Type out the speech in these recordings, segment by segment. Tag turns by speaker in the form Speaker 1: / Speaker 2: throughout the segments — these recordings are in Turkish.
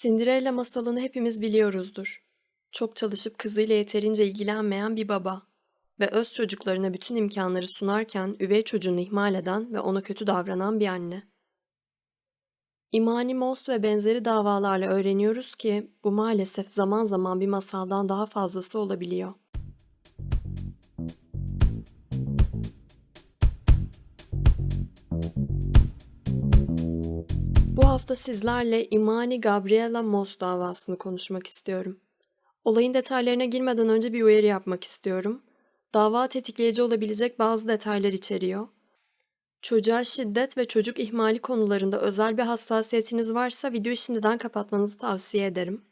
Speaker 1: Cinderella masalını hepimiz biliyoruzdur. Çok çalışıp kızıyla yeterince ilgilenmeyen bir baba ve öz çocuklarına bütün imkanları sunarken üvey çocuğunu ihmal eden ve ona kötü davranan bir anne. İmani Most ve benzeri davalarla öğreniyoruz ki bu maalesef zaman zaman bir masaldan daha fazlası olabiliyor. Bu hafta sizlerle İmani Gabriela Most davasını konuşmak istiyorum. Olayın detaylarına girmeden önce bir uyarı yapmak istiyorum. Dava tetikleyici olabilecek bazı detaylar içeriyor. Çocuğa şiddet ve çocuk ihmali konularında özel bir hassasiyetiniz varsa videoyu şimdiden kapatmanızı tavsiye ederim.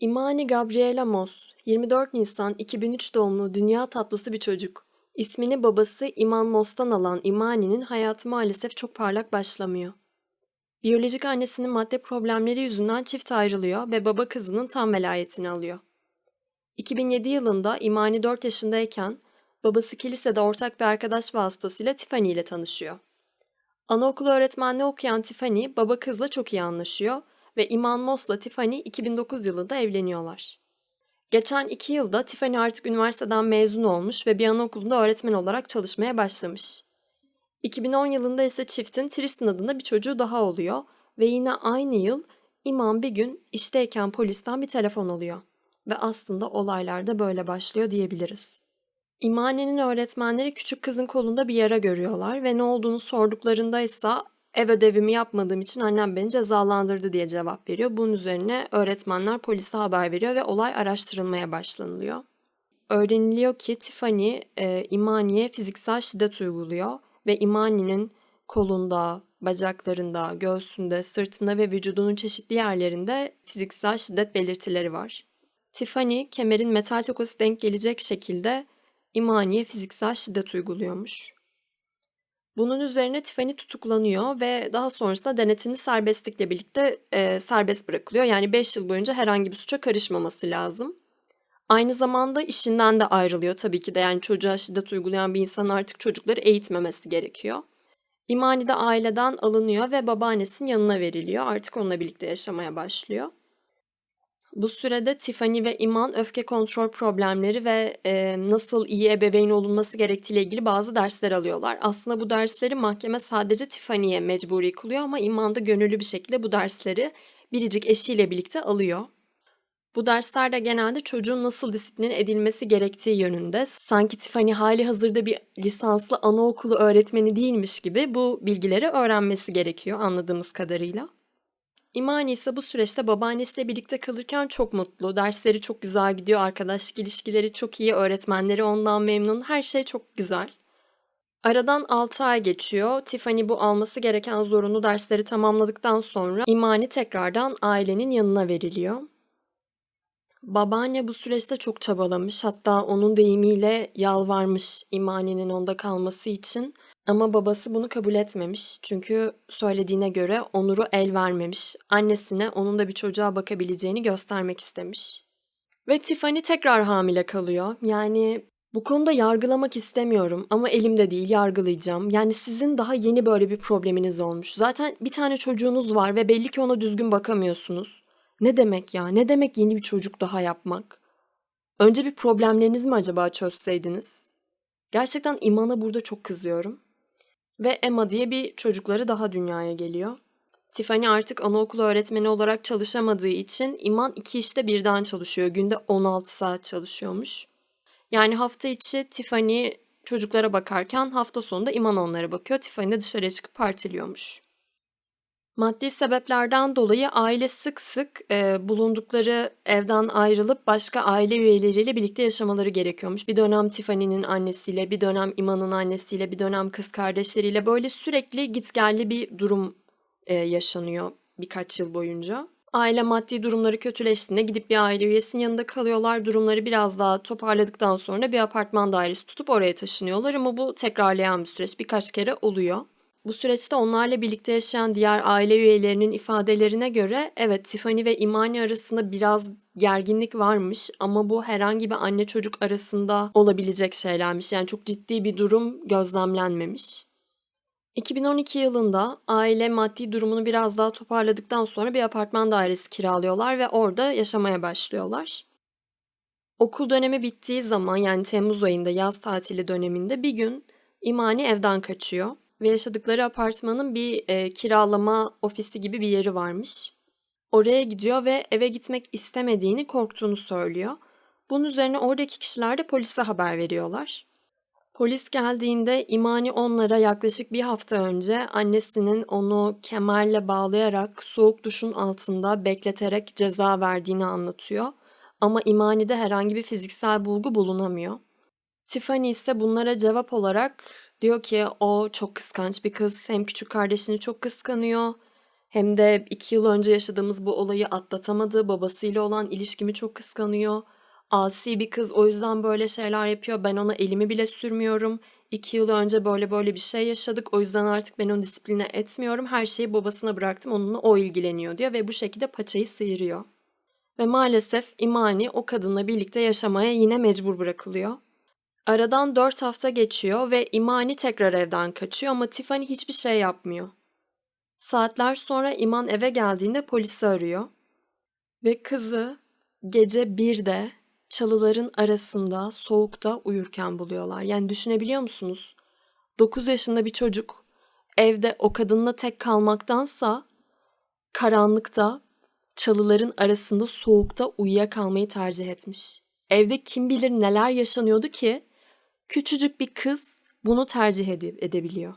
Speaker 1: İmani Gabriela Mos, 24 Nisan 2003 doğumlu dünya tatlısı bir çocuk. İsmini babası İman Mos'tan alan İmani'nin hayatı maalesef çok parlak başlamıyor. Biyolojik annesinin madde problemleri yüzünden çift ayrılıyor ve baba kızının tam velayetini alıyor. 2007 yılında İmani 4 yaşındayken babası kilisede ortak bir arkadaş vasıtasıyla Tiffany ile tanışıyor. Anaokulu öğretmenliği okuyan Tiffany baba kızla çok iyi anlaşıyor ve İman Moss'la Tiffany 2009 yılında evleniyorlar. Geçen iki yılda Tiffany artık üniversiteden mezun olmuş ve bir anaokulunda öğretmen olarak çalışmaya başlamış. 2010 yılında ise çiftin Tristan adında bir çocuğu daha oluyor ve yine aynı yıl İman bir gün işteyken polisten bir telefon alıyor. Ve aslında olaylar da böyle başlıyor diyebiliriz. İmane'nin öğretmenleri küçük kızın kolunda bir yara görüyorlar ve ne olduğunu sorduklarında ise ev ödevimi yapmadığım için annem beni cezalandırdı diye cevap veriyor. Bunun üzerine öğretmenler polise haber veriyor ve olay araştırılmaya başlanılıyor. Öğreniliyor ki Tiffany e, İmani'ye fiziksel şiddet uyguluyor ve İmani'nin kolunda, bacaklarında, göğsünde, sırtında ve vücudunun çeşitli yerlerinde fiziksel şiddet belirtileri var. Tiffany kemerin metal tokası denk gelecek şekilde İmani'ye fiziksel şiddet uyguluyormuş. Bunun üzerine Tiffany tutuklanıyor ve daha sonrasında denetimli serbestlikle birlikte e, serbest bırakılıyor. Yani 5 yıl boyunca herhangi bir suça karışmaması lazım. Aynı zamanda işinden de ayrılıyor tabii ki de yani çocuğa şiddet uygulayan bir insan artık çocukları eğitmemesi gerekiyor. İmani de aileden alınıyor ve babaannesinin yanına veriliyor. Artık onunla birlikte yaşamaya başlıyor. Bu sürede Tiffany ve İman öfke kontrol problemleri ve e, nasıl iyi ebeveyn olunması gerektiğiyle ilgili bazı dersler alıyorlar. Aslında bu dersleri mahkeme sadece Tiffany'ye mecburi kılıyor ama İman da gönüllü bir şekilde bu dersleri biricik eşiyle birlikte alıyor. Bu derslerde genelde çocuğun nasıl disiplin edilmesi gerektiği yönünde sanki Tiffany hali hazırda bir lisanslı anaokulu öğretmeni değilmiş gibi bu bilgileri öğrenmesi gerekiyor anladığımız kadarıyla. İmani ise bu süreçte babaannesiyle birlikte kalırken çok mutlu. Dersleri çok güzel gidiyor, arkadaşlık ilişkileri çok iyi, öğretmenleri ondan memnun, her şey çok güzel. Aradan 6 ay geçiyor. Tiffany bu alması gereken zorunlu dersleri tamamladıktan sonra İmani tekrardan ailenin yanına veriliyor. Babaanne bu süreçte çok çabalamış. Hatta onun deyimiyle yalvarmış İmani'nin onda kalması için. Ama babası bunu kabul etmemiş. Çünkü söylediğine göre Onur'u el vermemiş. Annesine onun da bir çocuğa bakabileceğini göstermek istemiş. Ve Tiffany tekrar hamile kalıyor. Yani bu konuda yargılamak istemiyorum ama elimde değil yargılayacağım. Yani sizin daha yeni böyle bir probleminiz olmuş. Zaten bir tane çocuğunuz var ve belli ki ona düzgün bakamıyorsunuz. Ne demek ya? Ne demek yeni bir çocuk daha yapmak? Önce bir problemleriniz mi acaba çözseydiniz? Gerçekten İman'a burada çok kızıyorum. Ve Emma diye bir çocukları daha dünyaya geliyor. Tiffany artık anaokulu öğretmeni olarak çalışamadığı için İman iki işte birden çalışıyor. Günde 16 saat çalışıyormuş. Yani hafta içi Tiffany çocuklara bakarken hafta sonunda İman onlara bakıyor. Tiffany de dışarıya çıkıp partiliyormuş. Maddi sebeplerden dolayı aile sık sık e, bulundukları evden ayrılıp başka aile üyeleriyle birlikte yaşamaları gerekiyormuş. Bir dönem Tiffany'nin annesiyle, bir dönem İman'ın annesiyle, bir dönem kız kardeşleriyle böyle sürekli gitgelli bir durum e, yaşanıyor birkaç yıl boyunca. Aile maddi durumları kötüleştiğinde gidip bir aile üyesinin yanında kalıyorlar. Durumları biraz daha toparladıktan sonra bir apartman dairesi tutup oraya taşınıyorlar ama bu tekrarlayan bir süreç birkaç kere oluyor. Bu süreçte onlarla birlikte yaşayan diğer aile üyelerinin ifadelerine göre evet Tiffany ve Imani arasında biraz gerginlik varmış ama bu herhangi bir anne çocuk arasında olabilecek şeylermiş. Yani çok ciddi bir durum gözlemlenmemiş. 2012 yılında aile maddi durumunu biraz daha toparladıktan sonra bir apartman dairesi kiralıyorlar ve orada yaşamaya başlıyorlar. Okul dönemi bittiği zaman yani Temmuz ayında yaz tatili döneminde bir gün İmani evden kaçıyor ve yaşadıkları apartmanın bir e, kiralama ofisi gibi bir yeri varmış. Oraya gidiyor ve eve gitmek istemediğini, korktuğunu söylüyor. Bunun üzerine oradaki kişiler de polise haber veriyorlar. Polis geldiğinde İmani onlara yaklaşık bir hafta önce annesinin onu kemerle bağlayarak soğuk duşun altında bekleterek ceza verdiğini anlatıyor. Ama İmani'de herhangi bir fiziksel bulgu bulunamıyor. Tiffany ise bunlara cevap olarak diyor ki o çok kıskanç bir kız. Hem küçük kardeşini çok kıskanıyor hem de iki yıl önce yaşadığımız bu olayı atlatamadı. Babasıyla olan ilişkimi çok kıskanıyor. Asi bir kız o yüzden böyle şeyler yapıyor. Ben ona elimi bile sürmüyorum. İki yıl önce böyle böyle bir şey yaşadık. O yüzden artık ben onu disipline etmiyorum. Her şeyi babasına bıraktım. Onunla o ilgileniyor diyor ve bu şekilde paçayı sıyırıyor. Ve maalesef İmani o kadınla birlikte yaşamaya yine mecbur bırakılıyor. Aradan dört hafta geçiyor ve İmani tekrar evden kaçıyor ama Tiffany hiçbir şey yapmıyor. Saatler sonra İman eve geldiğinde polisi arıyor. Ve kızı gece birde çalıların arasında soğukta uyurken buluyorlar. Yani düşünebiliyor musunuz? 9 yaşında bir çocuk evde o kadınla tek kalmaktansa karanlıkta çalıların arasında soğukta uyuyakalmayı tercih etmiş. Evde kim bilir neler yaşanıyordu ki küçücük bir kız bunu tercih ede- edebiliyor.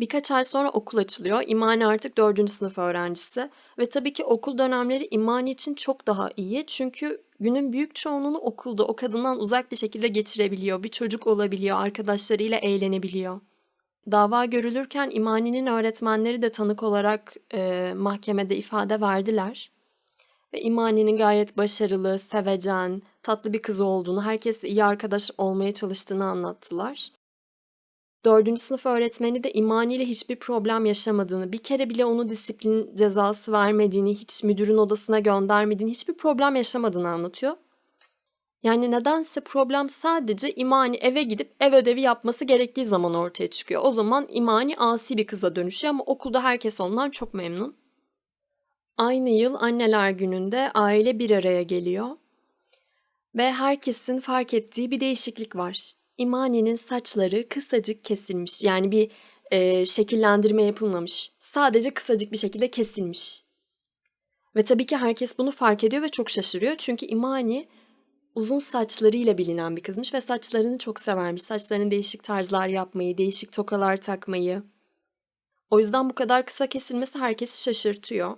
Speaker 1: Birkaç ay sonra okul açılıyor. İmani artık dördüncü sınıf öğrencisi. Ve tabii ki okul dönemleri İmani için çok daha iyi. Çünkü günün büyük çoğunluğunu okulda o kadından uzak bir şekilde geçirebiliyor. Bir çocuk olabiliyor, arkadaşlarıyla eğlenebiliyor. Dava görülürken İmani'nin öğretmenleri de tanık olarak e, mahkemede ifade verdiler. Ve İmani'nin gayet başarılı, sevecen, tatlı bir kız olduğunu, herkesle iyi arkadaş olmaya çalıştığını anlattılar. Dördüncü sınıf öğretmeni de İmani ile hiçbir problem yaşamadığını, bir kere bile onu disiplin cezası vermediğini, hiç müdürün odasına göndermediğini, hiçbir problem yaşamadığını anlatıyor. Yani nedense problem sadece İmani eve gidip ev ödevi yapması gerektiği zaman ortaya çıkıyor. O zaman İmani asi bir kıza dönüşüyor ama okulda herkes ondan çok memnun. Aynı yıl anneler gününde aile bir araya geliyor. Ve herkesin fark ettiği bir değişiklik var. İmani'nin saçları kısacık kesilmiş. Yani bir e, şekillendirme yapılmamış. Sadece kısacık bir şekilde kesilmiş. Ve tabii ki herkes bunu fark ediyor ve çok şaşırıyor. Çünkü İmani uzun saçlarıyla bilinen bir kızmış ve saçlarını çok severmiş. Saçlarını değişik tarzlar yapmayı, değişik tokalar takmayı. O yüzden bu kadar kısa kesilmesi herkesi şaşırtıyor.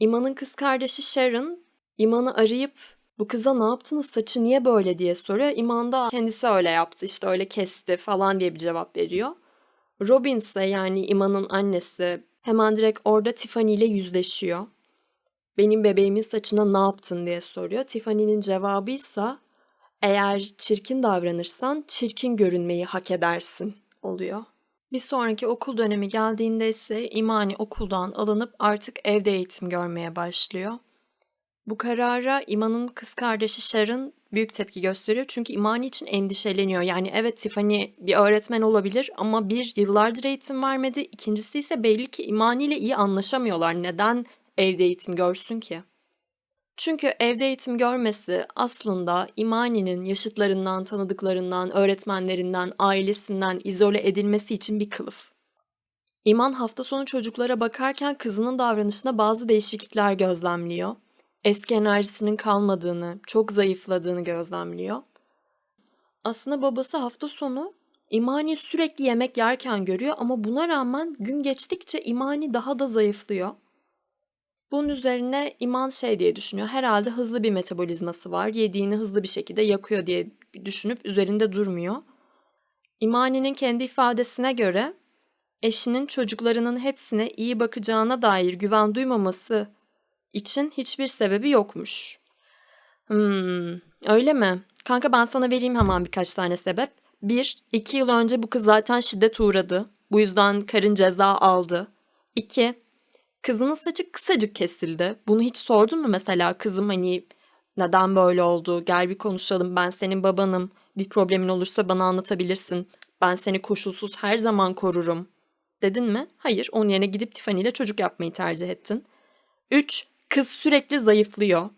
Speaker 1: İman'ın kız kardeşi Sharon, İman'ı arayıp bu kıza ne yaptınız saçı niye böyle diye soruyor. İman da kendisi öyle yaptı işte öyle kesti falan diye bir cevap veriyor. Robin ise yani İman'ın annesi hemen direkt orada Tiffany ile yüzleşiyor. Benim bebeğimin saçına ne yaptın diye soruyor. Tiffany'nin cevabı ise eğer çirkin davranırsan çirkin görünmeyi hak edersin oluyor. Bir sonraki okul dönemi geldiğinde ise İmani okuldan alınıp artık evde eğitim görmeye başlıyor. Bu karara İman'ın kız kardeşi Sharon büyük tepki gösteriyor. Çünkü İmani için endişeleniyor. Yani evet Tiffany bir öğretmen olabilir ama bir yıllardır eğitim vermedi. İkincisi ise belli ki İmani ile iyi anlaşamıyorlar. Neden evde eğitim görsün ki? Çünkü evde eğitim görmesi aslında İmani'nin yaşıtlarından, tanıdıklarından, öğretmenlerinden, ailesinden izole edilmesi için bir kılıf. İman hafta sonu çocuklara bakarken kızının davranışında bazı değişiklikler gözlemliyor eski enerjisinin kalmadığını, çok zayıfladığını gözlemliyor. Aslında babası hafta sonu İmani sürekli yemek yerken görüyor ama buna rağmen gün geçtikçe İmani daha da zayıflıyor. Bunun üzerine İman şey diye düşünüyor. Herhalde hızlı bir metabolizması var. Yediğini hızlı bir şekilde yakıyor diye düşünüp üzerinde durmuyor. İmani'nin kendi ifadesine göre eşinin çocuklarının hepsine iyi bakacağına dair güven duymaması için hiçbir sebebi yokmuş. Hmm, öyle mi? Kanka ben sana vereyim hemen birkaç tane sebep. Bir, iki yıl önce bu kız zaten şiddet uğradı. Bu yüzden karın ceza aldı. İki, kızının saçı kısacık kesildi. Bunu hiç sordun mu mesela kızım hani neden böyle oldu? Gel bir konuşalım ben senin babanım. Bir problemin olursa bana anlatabilirsin. Ben seni koşulsuz her zaman korurum. Dedin mi? Hayır. Onun yerine gidip Tiffany ile çocuk yapmayı tercih ettin. 3. Kız sürekli zayıflıyor.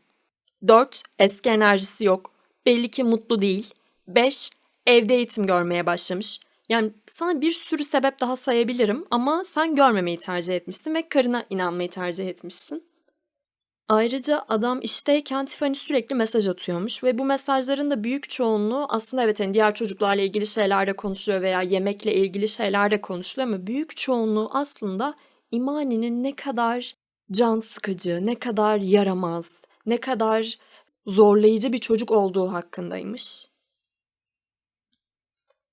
Speaker 1: 4. Eski enerjisi yok. Belli ki mutlu değil. 5. Evde eğitim görmeye başlamış. Yani sana bir sürü sebep daha sayabilirim ama sen görmemeyi tercih etmişsin ve karına inanmayı tercih etmişsin. Ayrıca adam işteyken Tiffany sürekli mesaj atıyormuş ve bu mesajların da büyük çoğunluğu aslında evet hani diğer çocuklarla ilgili şeyler de konuşuluyor veya yemekle ilgili şeyler de konuşuluyor ama büyük çoğunluğu aslında İmani'nin ne kadar can sıkıcı, ne kadar yaramaz, ne kadar zorlayıcı bir çocuk olduğu hakkındaymış.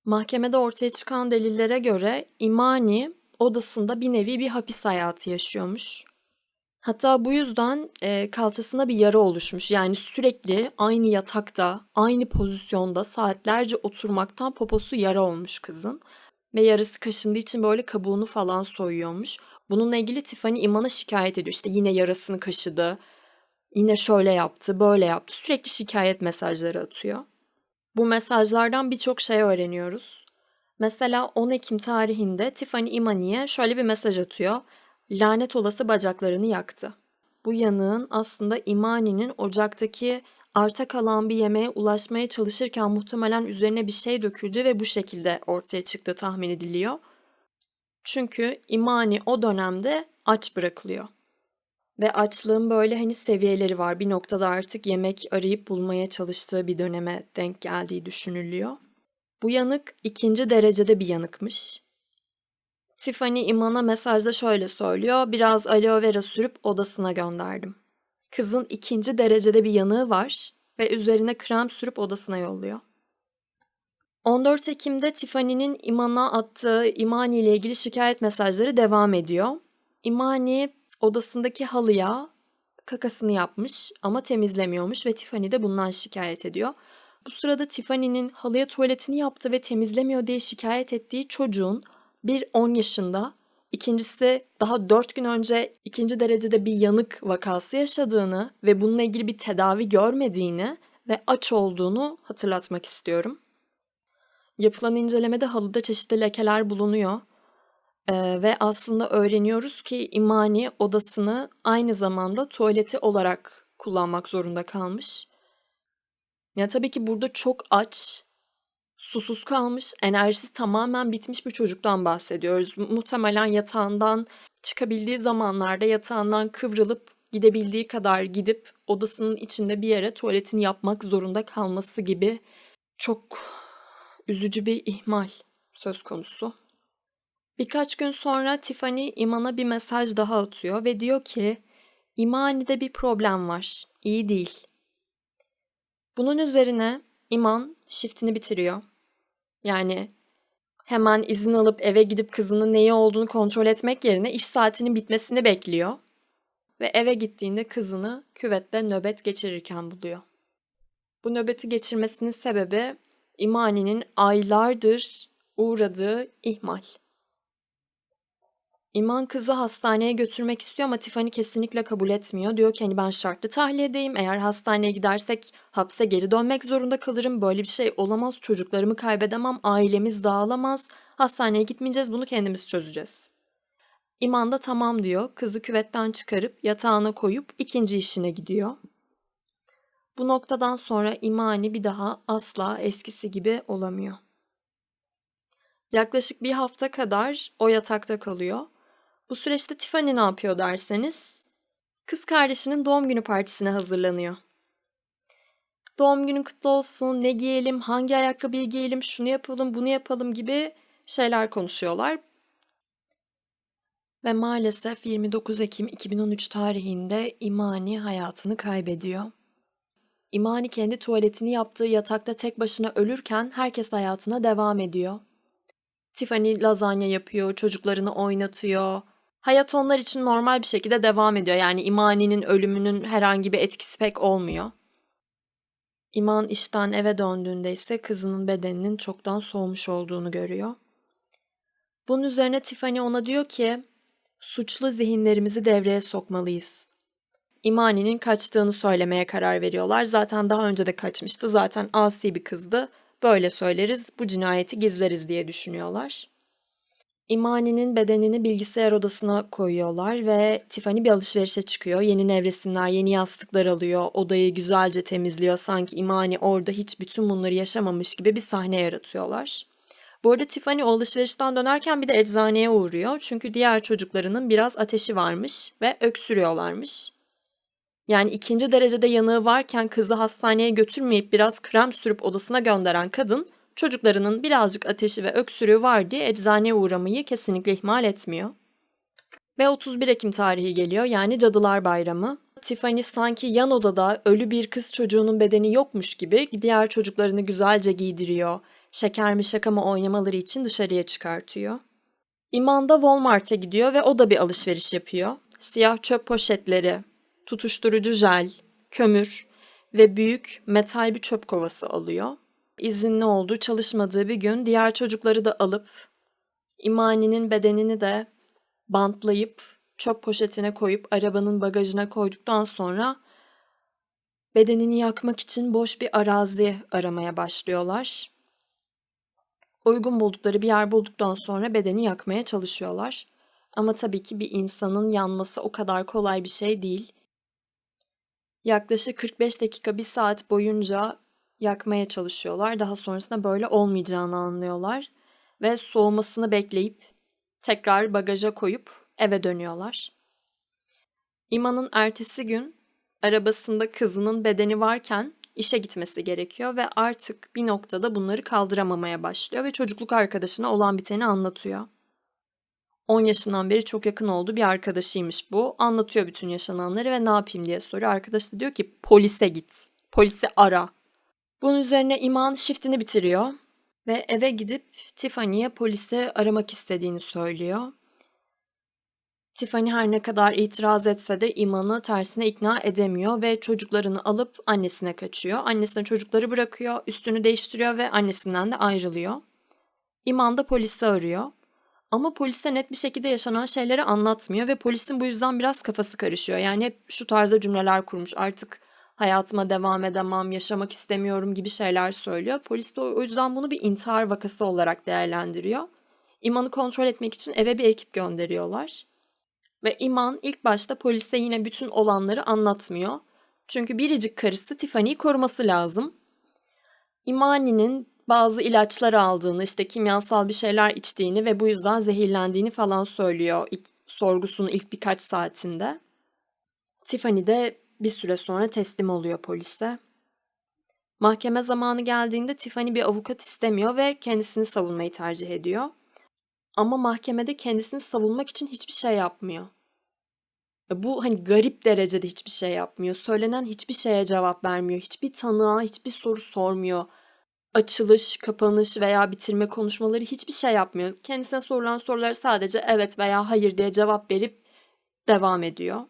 Speaker 1: Mahkemede ortaya çıkan delillere göre İmani odasında bir nevi bir hapis hayatı yaşıyormuş. Hatta bu yüzden e, kalçasına bir yara oluşmuş. Yani sürekli aynı yatakta, aynı pozisyonda saatlerce oturmaktan poposu yara olmuş kızın. Ve yarısı kaşındığı için böyle kabuğunu falan soyuyormuş. Bununla ilgili Tiffany İman'a şikayet ediyor. İşte yine yarasını kaşıdı, yine şöyle yaptı, böyle yaptı. Sürekli şikayet mesajları atıyor. Bu mesajlardan birçok şey öğreniyoruz. Mesela 10 Ekim tarihinde Tiffany İmani'ye şöyle bir mesaj atıyor. Lanet olası bacaklarını yaktı. Bu yanığın aslında İmani'nin ocaktaki arta kalan bir yemeğe ulaşmaya çalışırken muhtemelen üzerine bir şey döküldü ve bu şekilde ortaya çıktı tahmin ediliyor. Çünkü İmani o dönemde aç bırakılıyor. Ve açlığın böyle hani seviyeleri var. Bir noktada artık yemek arayıp bulmaya çalıştığı bir döneme denk geldiği düşünülüyor. Bu yanık ikinci derecede bir yanıkmış. Tiffany İman'a mesajda şöyle söylüyor. Biraz aloe vera sürüp odasına gönderdim. Kızın ikinci derecede bir yanığı var ve üzerine krem sürüp odasına yolluyor. 14 Ekim'de Tiffany'nin İman'a attığı İmani ile ilgili şikayet mesajları devam ediyor. İmani odasındaki halıya kakasını yapmış ama temizlemiyormuş ve Tiffany de bundan şikayet ediyor. Bu sırada Tiffany'nin halıya tuvaletini yaptı ve temizlemiyor diye şikayet ettiği çocuğun bir 10 yaşında, ikincisi daha 4 gün önce ikinci derecede bir yanık vakası yaşadığını ve bununla ilgili bir tedavi görmediğini ve aç olduğunu hatırlatmak istiyorum. Yapılan incelemede halıda çeşitli lekeler bulunuyor. Ee, ve aslında öğreniyoruz ki İmani odasını aynı zamanda tuvaleti olarak kullanmak zorunda kalmış. Ya tabii ki burada çok aç, susuz kalmış, enerjisi tamamen bitmiş bir çocuktan bahsediyoruz. Muhtemelen yatağından çıkabildiği zamanlarda yatağından kıvrılıp gidebildiği kadar gidip odasının içinde bir yere tuvaletini yapmak zorunda kalması gibi çok üzücü bir ihmal söz konusu. Birkaç gün sonra Tiffany İman'a bir mesaj daha atıyor ve diyor ki İmani'de bir problem var. İyi değil. Bunun üzerine İman shiftini bitiriyor. Yani hemen izin alıp eve gidip kızının neyi olduğunu kontrol etmek yerine iş saatinin bitmesini bekliyor. Ve eve gittiğinde kızını küvette nöbet geçirirken buluyor. Bu nöbeti geçirmesinin sebebi İmani'nin aylardır uğradığı ihmal. İman kızı hastaneye götürmek istiyor ama Tiffany kesinlikle kabul etmiyor. Diyor ki hani ben şartlı tahliyedeyim. Eğer hastaneye gidersek hapse geri dönmek zorunda kalırım. Böyle bir şey olamaz. Çocuklarımı kaybedemem. Ailemiz dağılamaz. Hastaneye gitmeyeceğiz. Bunu kendimiz çözeceğiz. İman da tamam diyor. Kızı küvetten çıkarıp yatağına koyup ikinci işine gidiyor. Bu noktadan sonra İmani bir daha asla eskisi gibi olamıyor. Yaklaşık bir hafta kadar o yatakta kalıyor. Bu süreçte Tiffany ne yapıyor derseniz, kız kardeşinin doğum günü partisine hazırlanıyor. Doğum günün kutlu olsun, ne giyelim, hangi ayakkabıyı giyelim, şunu yapalım, bunu yapalım gibi şeyler konuşuyorlar. Ve maalesef 29 Ekim 2013 tarihinde İmani hayatını kaybediyor. İmani kendi tuvaletini yaptığı yatakta tek başına ölürken herkes hayatına devam ediyor. Tiffany lazanya yapıyor, çocuklarını oynatıyor. Hayat onlar için normal bir şekilde devam ediyor. Yani İmani'nin ölümünün herhangi bir etkisi pek olmuyor. İman işten eve döndüğünde ise kızının bedeninin çoktan soğumuş olduğunu görüyor. Bunun üzerine Tiffany ona diyor ki, suçlu zihinlerimizi devreye sokmalıyız. İmani'nin kaçtığını söylemeye karar veriyorlar. Zaten daha önce de kaçmıştı. Zaten asi bir kızdı. Böyle söyleriz, bu cinayeti gizleriz diye düşünüyorlar. İmani'nin bedenini bilgisayar odasına koyuyorlar ve Tiffany bir alışverişe çıkıyor. Yeni nevresimler, yeni yastıklar alıyor, odayı güzelce temizliyor. Sanki İmani orada hiç bütün bunları yaşamamış gibi bir sahne yaratıyorlar. Bu arada Tiffany o alışverişten dönerken bir de eczaneye uğruyor. Çünkü diğer çocuklarının biraz ateşi varmış ve öksürüyorlarmış. Yani ikinci derecede yanığı varken kızı hastaneye götürmeyip biraz krem sürüp odasına gönderen kadın çocuklarının birazcık ateşi ve öksürüğü var diye eczaneye uğramayı kesinlikle ihmal etmiyor. Ve 31 Ekim tarihi geliyor yani Cadılar Bayramı. Tiffany sanki yan odada ölü bir kız çocuğunun bedeni yokmuş gibi diğer çocuklarını güzelce giydiriyor. Şeker mi şaka mı oynamaları için dışarıya çıkartıyor. İman da Walmart'a gidiyor ve o da bir alışveriş yapıyor. Siyah çöp poşetleri, tutuşturucu jel, kömür ve büyük metal bir çöp kovası alıyor. İzinli olduğu çalışmadığı bir gün diğer çocukları da alıp İmani'nin bedenini de bantlayıp çöp poşetine koyup arabanın bagajına koyduktan sonra bedenini yakmak için boş bir arazi aramaya başlıyorlar. Uygun buldukları bir yer bulduktan sonra bedeni yakmaya çalışıyorlar. Ama tabii ki bir insanın yanması o kadar kolay bir şey değil. Yaklaşık 45 dakika, bir saat boyunca yakmaya çalışıyorlar. Daha sonrasında böyle olmayacağını anlıyorlar ve soğumasını bekleyip tekrar bagaja koyup eve dönüyorlar. İman'ın ertesi gün arabasında kızının bedeni varken işe gitmesi gerekiyor ve artık bir noktada bunları kaldıramamaya başlıyor ve çocukluk arkadaşına olan biteni anlatıyor. 10 yaşından beri çok yakın olduğu bir arkadaşıymış bu. Anlatıyor bütün yaşananları ve ne yapayım diye soruyor. Arkadaş da diyor ki polise git. Polisi ara. Bunun üzerine İman shiftini bitiriyor ve eve gidip Tiffany'ye polisi aramak istediğini söylüyor. Tiffany her ne kadar itiraz etse de İman'ı tersine ikna edemiyor ve çocuklarını alıp annesine kaçıyor. Annesine çocukları bırakıyor, üstünü değiştiriyor ve annesinden de ayrılıyor. İman da polisi arıyor. Ama polise net bir şekilde yaşanan şeyleri anlatmıyor ve polisin bu yüzden biraz kafası karışıyor. Yani hep şu tarzda cümleler kurmuş. Artık hayatıma devam edemem, yaşamak istemiyorum gibi şeyler söylüyor. Polis de o yüzden bunu bir intihar vakası olarak değerlendiriyor. İman'ı kontrol etmek için eve bir ekip gönderiyorlar. Ve İman ilk başta polise yine bütün olanları anlatmıyor. Çünkü biricik karısı Tiffany'yi koruması lazım. İmani'nin bazı ilaçlar aldığını, işte kimyasal bir şeyler içtiğini ve bu yüzden zehirlendiğini falan söylüyor ilk, sorgusunun ilk birkaç saatinde. Tiffany de bir süre sonra teslim oluyor polise. Mahkeme zamanı geldiğinde Tiffany bir avukat istemiyor ve kendisini savunmayı tercih ediyor. Ama mahkemede kendisini savunmak için hiçbir şey yapmıyor. Bu hani garip derecede hiçbir şey yapmıyor. Söylenen hiçbir şeye cevap vermiyor. Hiçbir tanığa hiçbir soru sormuyor. Açılış, kapanış veya bitirme konuşmaları hiçbir şey yapmıyor. Kendisine sorulan soruları sadece evet veya hayır diye cevap verip devam ediyor.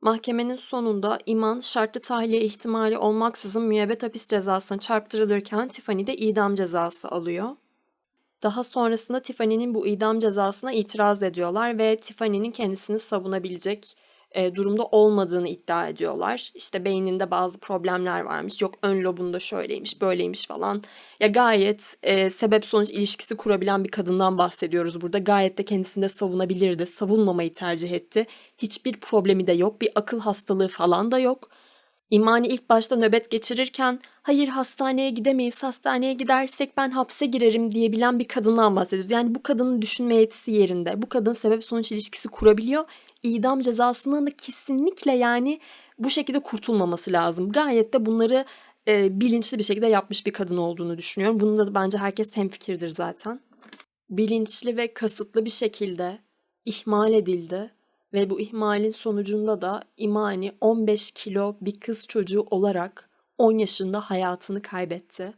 Speaker 1: Mahkemenin sonunda İman şartlı tahliye ihtimali olmaksızın müebbet hapis cezasına çarptırılırken Tiffany de idam cezası alıyor. Daha sonrasında Tiffany'nin bu idam cezasına itiraz ediyorlar ve Tiffany'nin kendisini savunabilecek e, durumda olmadığını iddia ediyorlar. İşte beyninde bazı problemler varmış. Yok ön lobunda şöyleymiş, böyleymiş falan. Ya gayet e, sebep sonuç ilişkisi kurabilen bir kadından bahsediyoruz burada. Gayet de kendisinde savunabilirdi. Savunmamayı tercih etti. Hiçbir problemi de yok. Bir akıl hastalığı falan da yok. İmani ilk başta nöbet geçirirken hayır hastaneye gidemeyiz, hastaneye gidersek ben hapse girerim diyebilen bir kadından bahsediyoruz. Yani bu kadının düşünme yetisi yerinde. Bu kadın sebep sonuç ilişkisi kurabiliyor idam cezasından da kesinlikle yani bu şekilde kurtulmaması lazım. Gayet de bunları e, bilinçli bir şekilde yapmış bir kadın olduğunu düşünüyorum. Bunun da bence herkes hemfikirdir zaten. Bilinçli ve kasıtlı bir şekilde ihmal edildi ve bu ihmalin sonucunda da İmani 15 kilo bir kız çocuğu olarak 10 yaşında hayatını kaybetti.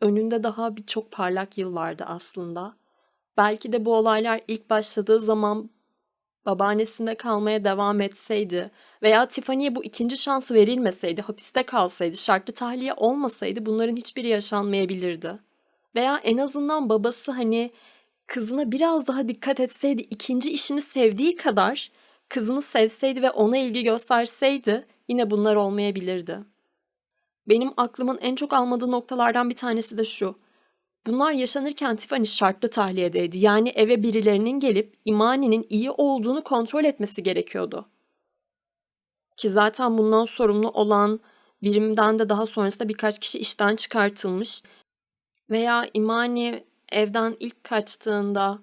Speaker 1: Önünde daha birçok parlak yıl vardı aslında. Belki de bu olaylar ilk başladığı zaman babaannesinde kalmaya devam etseydi veya Tiffany'ye bu ikinci şansı verilmeseydi, hapiste kalsaydı, şartlı tahliye olmasaydı bunların hiçbiri yaşanmayabilirdi. Veya en azından babası hani kızına biraz daha dikkat etseydi, ikinci işini sevdiği kadar kızını sevseydi ve ona ilgi gösterseydi yine bunlar olmayabilirdi. Benim aklımın en çok almadığı noktalardan bir tanesi de şu. Bunlar yaşanırken Tiffany şartlı tahliyedeydi. Yani eve birilerinin gelip İmani'nin iyi olduğunu kontrol etmesi gerekiyordu. Ki zaten bundan sorumlu olan birimden de daha sonrasında birkaç kişi işten çıkartılmış. Veya İmani evden ilk kaçtığında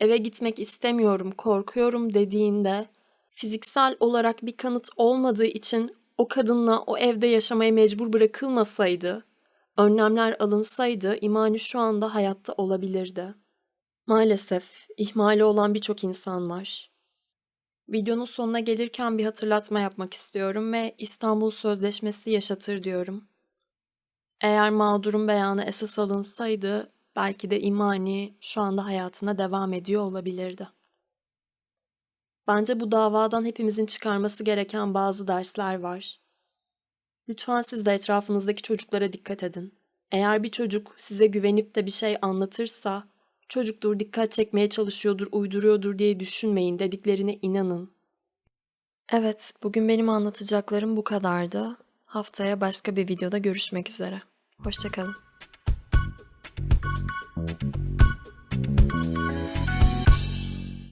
Speaker 1: eve gitmek istemiyorum, korkuyorum dediğinde fiziksel olarak bir kanıt olmadığı için o kadınla o evde yaşamaya mecbur bırakılmasaydı, önlemler alınsaydı İmani şu anda hayatta olabilirdi. Maalesef ihmali olan birçok insan var. Videonun sonuna gelirken bir hatırlatma yapmak istiyorum ve İstanbul Sözleşmesi yaşatır diyorum. Eğer mağdurun beyanı esas alınsaydı belki de İmani şu anda hayatına devam ediyor olabilirdi. Bence bu davadan hepimizin çıkarması gereken bazı dersler var. Lütfen siz de etrafınızdaki çocuklara dikkat edin. Eğer bir çocuk size güvenip de bir şey anlatırsa, çocuktur, dikkat çekmeye çalışıyordur, uyduruyordur diye düşünmeyin, dediklerine inanın. Evet, bugün benim anlatacaklarım bu kadardı. Haftaya başka bir videoda görüşmek üzere. Hoşçakalın.